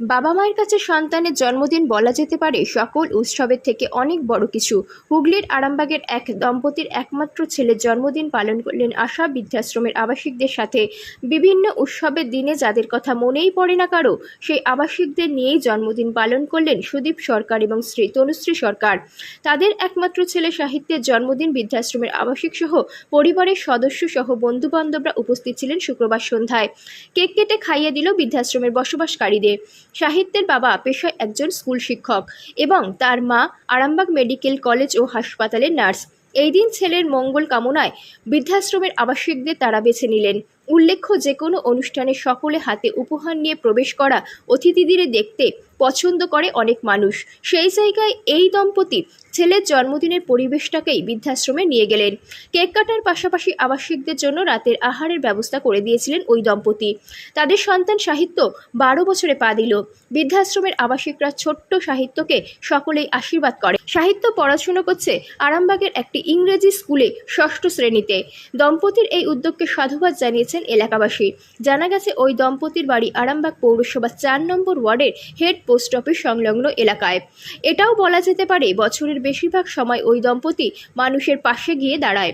বাবা মায়ের কাছে সন্তানের জন্মদিন বলা যেতে পারে সকল উৎসবের থেকে অনেক বড় কিছু। হুগলির আরামবাগের এক দম্পতির একমাত্র ছেলের জন্মদিন পালন করলেন আশা বৃদ্ধাশ্রমের আবাসিকদের সাথে। বিভিন্ন উৎসবের দিনে যাদের কথা মনেই পড়ে না কারও, সেই আবাসিকদের নিয়েই জন্মদিন পালন করলেন সুদীপ সরকার এবং শ্রী তনুশ্রী সরকার। তাদের একমাত্র ছেলে সাহিত্যের জন্মদিন বৃদ্ধাশ্রমের আবাসিক সহ পরিবারের সদস্য সহ বন্ধু বান্ধবরা উপস্থিত ছিলেন শুক্রবার সন্ধ্যায়। কেক কেটে খাইয়ে দিল বৃদ্ধাশ্রমের বসবাসকারীদের। সাহিত্যের বাবা পেশায় একজন স্কুল শিক্ষক এবং তার মা আরামবাগ মেডিকেল কলেজ ও হাসপাতালের নার্স। এই দিন ছেলের মঙ্গল কামনায় বৃদ্ধাশ্রমের আবাসিকদের তারা বেছে নিলেন। উল্লেখ্য যে কোনো অনুষ্ঠানে সকলে হাতে উপহার নিয়ে প্রবেশ করা অতিথিদের দেখতে পছন্দ করে অনেক মানুষ। সেই জায়গায় এই দম্পতি ছেলের জন্মদিনের পরিবেশটাকেই বৃদ্ধাশ্রমে নিয়ে গেলেন। কেক কাটার পাশাপাশি আবাসিকদের জন্য রাতের আহারের ব্যবস্থা করে দিয়েছিলেন ওই দম্পতি। তাদের সন্তান সাহিত্য বারো বছরে পা দিল। বৃদ্ধাশ্রমের আবাসিকরা ছোট্ট সাহিত্যকে সকলেই আশীর্বাদ করে। সাহিত্য পড়াশুনো করছে আরামবাগের একটি ইংরেজি স্কুলে ষষ্ঠ শ্রেণীতে। দম্পতির এই উদ্যোগকে সাধুবাদ জানিয়েছেন এলাকাবাসী। জানা গেছে, ওই দম্পতির বাড়ি আরামবাগ পৌরসভা চার নম্বর ওয়ার্ডের হেড পোস্ট অফিস সংলগ্ন এলাকায়। এটাও বলা যেতে পারে, বছরের বেশিরভাগ সময় ওই দম্পতি মানুষের পাশে গিয়ে দাঁড়ায়।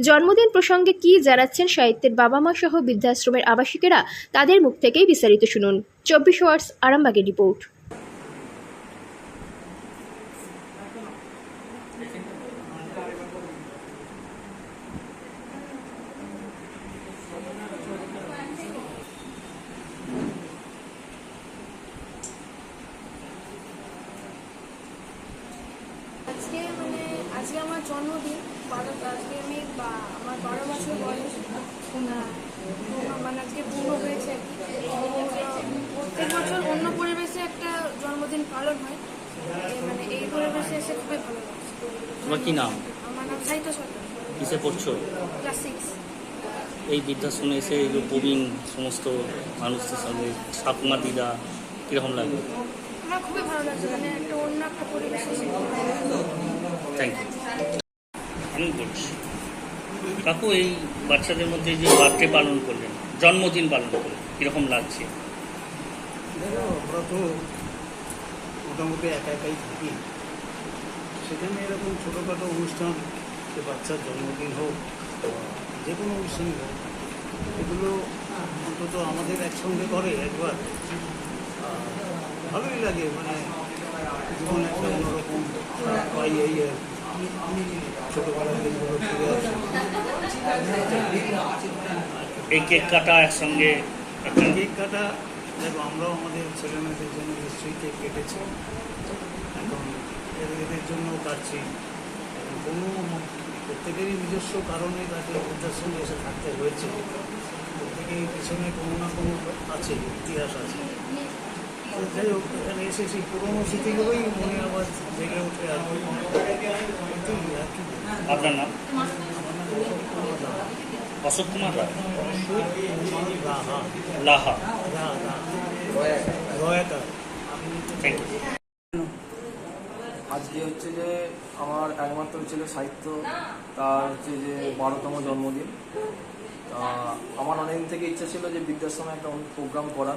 জন্মদিন প্রসঙ্গে কি জানাচ্ছেন সাহিত্যের বাবা মা সহ বৃদ্ধাশ্রমের আবাসিকেরা, তাদের মুখ থেকেই বিস্তারিত শুনুন। চব্বিশ আওয়ার্স, আরামবাগের রিপোর্ট। আজকে মানে আজকে আমার জন্মদিন বারো আজকে আমি বা- আমার বারো বছর বয়স। আহ, মানে আজকে পূর্ণ হয়েছে। প্রত্যেক বছর অন্য পরিবেশে একটা জন্মদিন পালন হয়। মানে এই পরিবেশে এসে খুবই ভালো লাগছে। তোমার কি নাম? আমার নাম সাহিত্য সরকার। কিসে পড়ছো? Class six. এই বৃদ্ধাশ্রমে এসে এই প্রবীণ সমস্ত মানুষদের সঙ্গে ঠাকুমা দিদা কীরকম লাগবে আমার খুবই ভালো লাগছে মানে একটা অন্য একটা পরিবেশে থ্যাংক ইউ আমি বলছি কাকু এই বাচ্চাদের মধ্যে যে বার্থডে পালন করলেন জন্মদিন পালন করলেন কীরকম লাগছে? দেখো আমরা তো মোটামুটি একা একাই থাকি। সেখানে এরকম ছোটোখাটো অনুষ্ঠান সে বাচ্চার জন্মদিন হোক যে কোনো অনুষ্ঠানই হোক এগুলো অন্তত আমাদের একসঙ্গে করে একবার। ভালোই লাগে মানে জীবন একটা অন্যরকম পাই এই। ছোটোবেলার দিনগুলো ফিরে আসে। এই কেক কাটা একসঙ্গে কেক কাটা দেখো আমরাও আমাদের ছেলেমেয়েদের জন্য নিশ্চয়ই কেক কেটেছি এখন এদের- এদের জন্য কাটছি কোনো প্রত্যেকেরই নিজস্ব কারণে তাকে বৃদ্ধাশ্রমে এসে থাকতে হয়েছে। প্রত্যেকেই পিছনে কোনো না কোনো আছে ইতিহাস আছে। যাই হোক এখানে এসে সেই পুরোনো স্মৃতিগুলোই মনে আবার জেগে ওঠে আর আপনার নাম অশোক কুমার আজকে হচ্ছে যে আমার একমাত্র ছেলে সাহিত্য, তার হচ্ছে যে বারোতম জন্মদিন। আমার অনেকদিন থেকে ইচ্ছা ছিল যে বৃদ্ধাশ্রমে একটা প্রোগ্রাম করা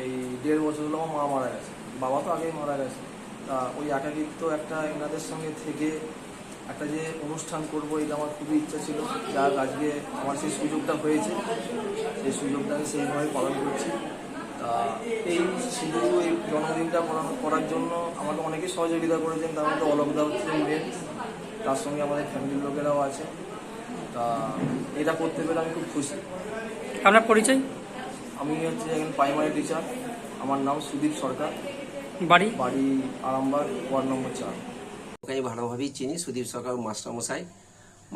এই দেড় বছর হলো আমার মা মারা গেছে। বাবা তো আগেই মারা গেছে। তা ওই একাকিত্ব একটা এনাদের সঙ্গে থেকে একটা যে অনুষ্ঠান করব, এটা আমার খুবই ইচ্ছা ছিল। যার আজকে আমার সেই সুযোগটা হয়েছে। সেই সুযোগটা আমি সেইভাবে পালন করছি। তা এই শুধু এই জন্মদিনটা করার জন্য আমাকে অনেকেই সহযোগিতা করেছেন। তার মধ্যে অলকদা হচ্ছে মেন তার সঙ্গে আমাদের ফ্যামিলির লোকেরাও আছে। তা এটা করতে পেরে আমি খুব খুশি। আপনার পরিচয়? আমি হচ্ছে একজন প্রাইমারি টিচার আমার নাম সুদীপ সরকার। বাড়ি? বাড়ি আরামবাগ ওয়ার্ড নম্বর চার। ওকে আমি ভালোভাবেই চিনি সুদীপ সরকার মাস্টারমশাই।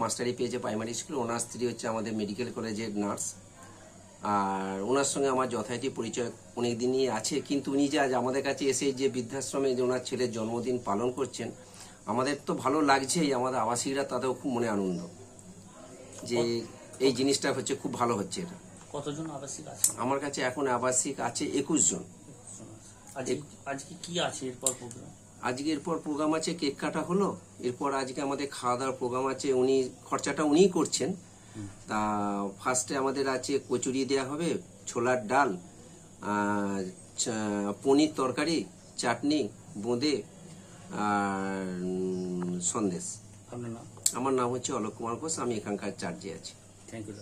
মাস্টারি পেয়েছে প্রাইমারি স্কুল ওনার স্ত্রী হচ্ছে আমাদের মেডিকেল কলেজের নার্স আর ওনার সঙ্গে আমার যথারীতি পরিচয় অনেক দিনই আছে কিন্তু উনি যে আজ আমাদের কাছে এসে যে বৃদ্ধাশ্রমে যে ওনার ছেলের জন্মদিন পালন করছেন আমাদের তো ভালো লাগছেই আমাদের আবাসিকরা তাতেও খুব মনে আনন্দ। যে এই জিনিসটা হচ্ছে খুব ভালো হচ্ছে এটা। কতজন আবাসিক আছে? আমার কাছে এখন আবাসিক আছে একুশ জন। আজকে আজকে কি আছে এরপর প্রোগ্রাম আজকে এরপর প্রোগ্রাম আছে কেক কাটা হলো। এরপর আজকে আমাদের খাওয়া দাওয়ার প্রোগ্রাম আছে। উনি খরচাটা উনিই করছেন। তা ফার্স্টে আমাদের আছে কচুরি দেওয়া হবে ছোলার ডাল পনির তরকারি চাটনি বোঁদে আর সন্দেশ। আমার নাম হচ্ছে অলোক কুমার ঘোষ। আমি এখানকার চার্জে আছি। Thank you